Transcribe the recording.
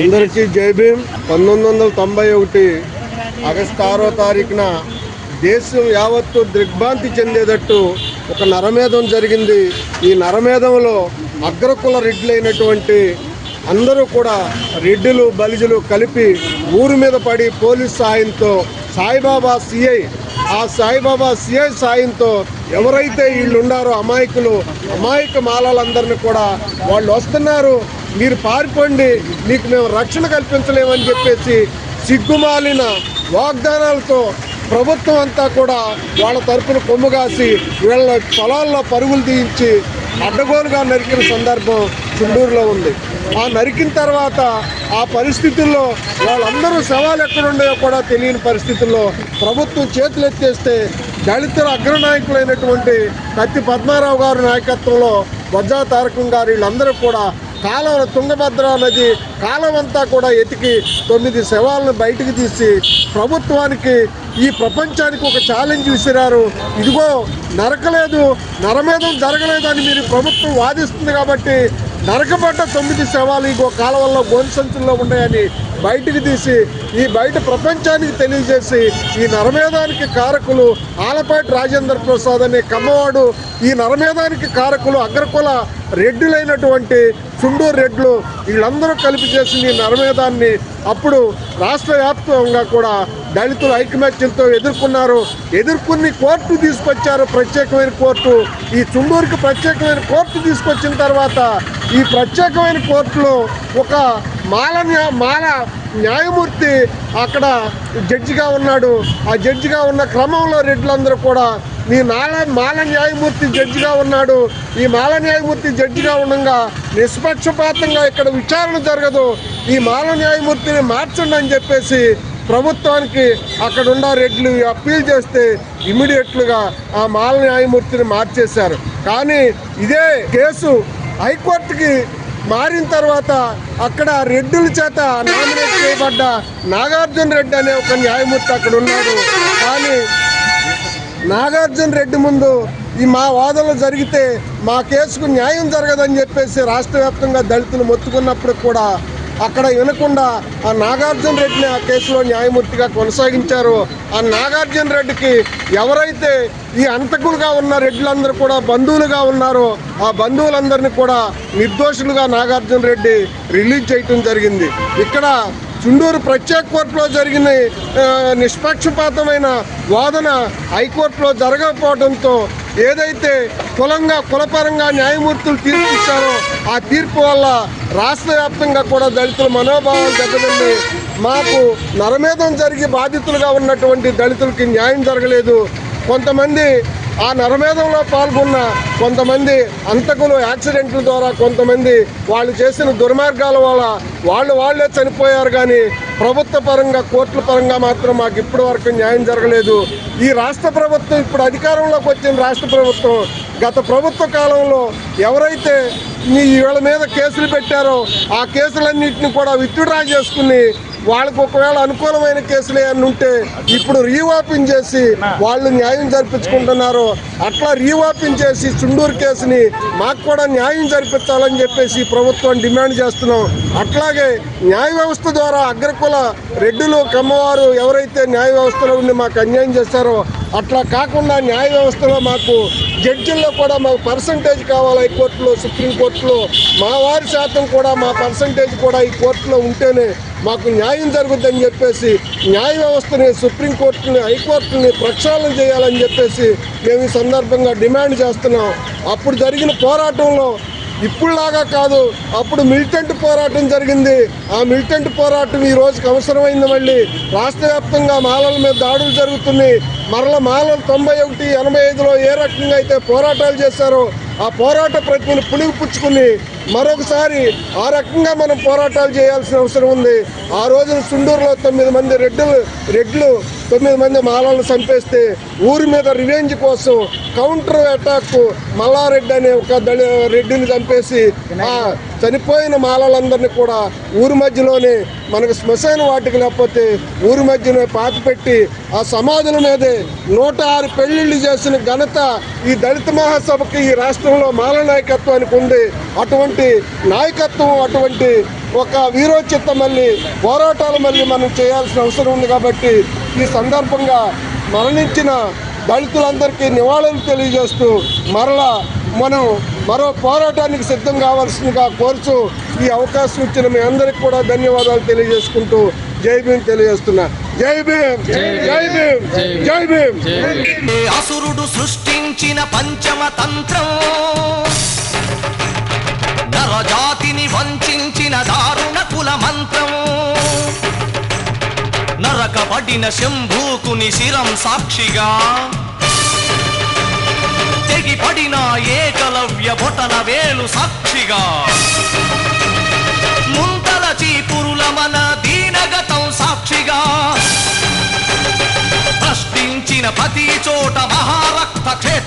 అందరికీ జై భీమ్. పంతొమ్మిది వందల తొంభై ఒకటి ఆగస్టు ఆరో తారీఖున దేశం యావత్తు దిగ్భ్రాంతి చెందేటట్టు ఒక నరమేధం జరిగింది. ఈ నరమేధంలో అగ్రకుల రెడ్లైనటువంటి అందరూ కూడా రెడ్డిలు బలిజులు కలిపి ఊరి మీద పడి పోలీస్ సాయంతో సాయిబాబా సిఐ ఆ సాయిబాబా సిఐ సాయంతో ఎవరైతే వీళ్ళు ఉండారో అమాయకులు అమాయక మాలలందరినీ కూడా వాళ్ళు వస్తున్నారు. మీరు పారిపోండి మీకు మేము రక్షణ కల్పించలేమని చెప్పేసి సిగ్గుమాలిన వాగ్దానాలతో ప్రభుత్వం అంతా కూడా వాళ్ళ తరపున కొమ్ము కాసి వీళ్ళ పొలాల్లో పరుగులు తీయించి అడ్డగోలుగా నరికిన సందర్భం చుండూరులో ఉంది. ఆ నరికిన తర్వాత ఆ పరిస్థితుల్లో వాళ్ళందరూ సవాలు ఎక్కడున్నాయో కూడా తెలియని పరిస్థితుల్లో ప్రభుత్వం చేతులు ఎత్తేస్తే దళితుల అగ్రనాయకులైనటువంటి కత్తి పద్మారావు గారి నాయకత్వంలో వజ్రా తారకం గారు వీళ్ళందరూ కూడా కాలం తుంగభద్ర నది కాలం అంతా కూడా ఎతికి తొమ్మిది శవాలను బయటికి తీసి ప్రభుత్వానికి ఈ ప్రపంచానికి ఒక ఛాలెంజ్ విసిరారు. ఇదిగో నరకలేదు నరమేధం జరగలేదు అని మీరు ప్రభుత్వం వాదిస్తుంది కాబట్టి నరకబడ్డ తొమ్మిది శవాలు ఇంకో కాలువల్లో గోను సంచుల్లో ఉన్నాయని బయటికి తీసి ఈ బయట ప్రపంచానికి తెలియజేసి ఈ నరమేధానికి కారకులు ఆలపాటి రాజేంద్ర ప్రసాద్ అనే కమ్మవాడు ఈ నరమేధానికి కారకులు అగ్రకుల రెడ్డులైనటువంటి చుండూరు రెడ్లు వీళ్ళందరూ కలిపి చేసిన ఈ నరమేధాన్ని. అప్పుడు రాష్ట్ర వ్యాప్తంగా కూడా దళితులు ఐకమత్యంతో ఎదుర్కొన్నారు. ఎదుర్కొని కోర్టు తీసుకొచ్చారు ప్రత్యేకమైన కోర్టు. ఈ చుండూరుకి ప్రత్యేకమైన కోర్టు తీసుకొచ్చిన తర్వాత ఈ ప్రత్యేకమైన కోర్టులో ఒక మాల మాల న్యాయమూర్తి అక్కడ జడ్జిగా ఉన్నాడు. ఆ జడ్జిగా ఉన్న క్రమంలో రెడ్లందరూ కూడా ఈ నాల మాల న్యాయమూర్తి జడ్జిగా ఉన్నాడు. ఈ మాల న్యాయమూర్తి జడ్జిగా ఉండగా నిష్పక్షపాతంగా ఇక్కడ విచారణ జరగదు. ఈ మాల న్యాయమూర్తిని మార్చండి అని చెప్పేసి ప్రభుత్వానికి అక్కడ ఉన్న రెడ్లు అప్పీల్ చేస్తే ఇమీడియట్లుగా ఆ మాల న్యాయమూర్తిని మార్చేశారు. కానీ ఇదే కేసు హైకోర్టుకి మారిన తర్వాత అక్కడ రెడ్డుల చేత నామినేట్ చేయబడ్డ నాగార్జున రెడ్డి అనే ఒక న్యాయమూర్తి అక్కడ ఉన్నాడు. కానీ నాగార్జున రెడ్డి ముందు ఈ మా వాదనలు జరిగితే మా కేసుకు న్యాయం జరగదని చెప్పేసి రాష్ట్ర వ్యాప్తంగా దళితులు మొత్తుకున్నప్పుడు కూడా అక్కడ వినకుండా ఆ నాగార్జున రెడ్డిని ఆ కేసులో న్యాయమూర్తిగా కొనసాగించారు. ఆ నాగార్జున రెడ్డికి ఎవరైతే ఈ అంతకులుగా ఉన్న రెడ్డిలందరూ కూడా బంధువులుగా ఉన్నారో ఆ బంధువులందరినీ కూడా నిర్దోషులుగా నాగార్జున రెడ్డి రిలీజ్ చేయటం జరిగింది. ఇక్కడ చుండూరు ప్రత్యేక కోర్టులో జరిగిన నిష్పక్షపాతమైన వాదన హైకోర్టులో జరగకపోవడంతో ఏదైతే కులంగా కులపరంగా న్యాయమూర్తులు తీర్పు ఇచ్చారో ఆ తీర్పు వల్ల రాష్ట్ర వ్యాప్తంగా కూడా దళితుల మనోభావాలు దెబ్బతింది మాకు నరమేధం జరిగి బాధితులుగా ఉన్నటువంటి దళితులకి న్యాయం జరగలేదు. కొంతమంది ఆ నరమేధంలో పాల్గొన్న కొంతమంది అంతకులు యాక్సిడెంట్ల ద్వారా కొంతమంది వాళ్ళు చేసిన దుర్మార్గాల వల్ల వాళ్ళు వాళ్ళే చనిపోయారు కానీ ప్రభుత్వ పరంగా కోర్టుల పరంగా మాత్రం మాకు ఇప్పటి వరకు న్యాయం జరగలేదు. ఈ రాష్ట్ర ప్రభుత్వం ఇప్పుడు అధికారంలోకి వచ్చిన రాష్ట్ర ప్రభుత్వం గత ప్రభుత్వ కాలంలో ఎవరైతే ఈ వీళ్ళ మీద కేసులు పెట్టారో ఆ కేసులన్నింటిని కూడా విత్డ్రా చేసుకుని వాళ్ళకు ఒకవేళ అనుకూలమైన కేసులు ఏమన్నా ఉంటే ఇప్పుడు రీవాపింగ్ చేసి వాళ్ళు న్యాయం జరిపించుకుంటున్నారు. అట్లా రీవాపింగ్ చేసి చుండూరు కేసుని మాకు కూడా న్యాయం జరిపించాలని చెప్పేసి ప్రభుత్వం డిమాండ్ చేస్తున్నాం. అట్లాగే న్యాయ వ్యవస్థ ద్వారా అగ్రకుల రెడ్డిలు కమ్మవారు ఎవరైతే న్యాయ వ్యవస్థలో ఉండి మాకు అన్యాయం చేస్తారో అట్లా కాకుండా న్యాయ వ్యవస్థలో మాకు జడ్జిల్లో కూడా మాకు పర్సంటేజ్ కావాలి హైకోర్టులో సుప్రీంకోర్టులో మా వారి శాతం కూడా మా పర్సంటేజ్ కూడా ఈ కోర్టులో ఉంటేనే మాకు న్యాయం జరుగుద్దని చెప్పేసి న్యాయ వ్యవస్థని సుప్రీంకోర్టుని హైకోర్టుని ప్రక్షాళన చేయాలని చెప్పేసి మేము ఈ సందర్భంగా డిమాండ్ చేస్తున్నాం. అప్పుడు జరిగిన పోరాటంలో ఇప్పుడులాగా కాదు అప్పుడు మిలిటెంట్ పోరాటం జరిగింది. ఆ మిలిటెంట్ పోరాటం ఈ రోజుకి అవసరమైంది మళ్ళీ. రాష్ట్ర వ్యాప్తంగా మాలల మీద దాడులు జరుగుతున్నాయి. మరల మాలలు తొంభై ఒకటి ఎనభై ఐదులో ఏ రకంగా అయితే పోరాటాలు చేశారో ఆ పోరాట ప్రతిని పుణిగి పుచ్చుకుని మరొకసారి ఆ రకంగా మనం పోరాటాలు చేయాల్సిన అవసరం ఉంది. ఆ రోజున సుండూరులో తొమ్మిది మంది రెడ్డులు రెడ్లు తొమ్మిది మంది మాలలను చంపేస్తే ఊరి మీద రివెంజ్ కోసం కౌంటర్ అటాక్ మల్లారెడ్డి అనే ఒక దళి రెడ్డిని చంపేసి ఆ చనిపోయిన మాలలందరినీ కూడా ఊరి మధ్యలోనే మనకు శ్మశాన వాటికి లేకపోతే ఊరి మధ్యనే పాతి పెట్టి ఆ సమాధుల మీదే నూట ఆరు పెళ్ళిళ్ళు చేసిన ఘనత ఈ దళిత మహాసభకి ఈ రాష్ట్రంలో మాల నాయకత్వానికి ఉంది. అటువంటి నాయకత్వం అటువంటి ఒక వీరోచిత మళ్ళీ పోరాటాలు మళ్ళీ మనం చేయాల్సిన అవసరం ఉంది కాబట్టి ఈ సందర్భంగా మరణించిన దళితులందరికీ నివాళులు తెలియజేస్తూ మరలా మనం మరో పోరాటానికి సిద్ధం కావాల్సిందిగా కోరుచు ఈ అవకాశం ఇచ్చిన మీ అందరికి కూడా ధన్యవాదాలు తెలియజేసుకుంటూ జై భీం తెలియజేస్తున్నా జై భీం జై భీం జై భీం అసురుడు సృష్టించిన పంచమ తంత్రం నరజాతిని వంచిన దారుణ కుల మంత్రము. నరకబడిన శంభూకుని శిరం సాక్షిగా. తెగిపడిన ఏకలవ్య బొటన వేలు సాక్షిగా. ముంతల చీపురుల మన దీనగతం సాక్షిగా. ప్రశ్నించిన ప్రతి చోట మహారక్త క్షేత్ర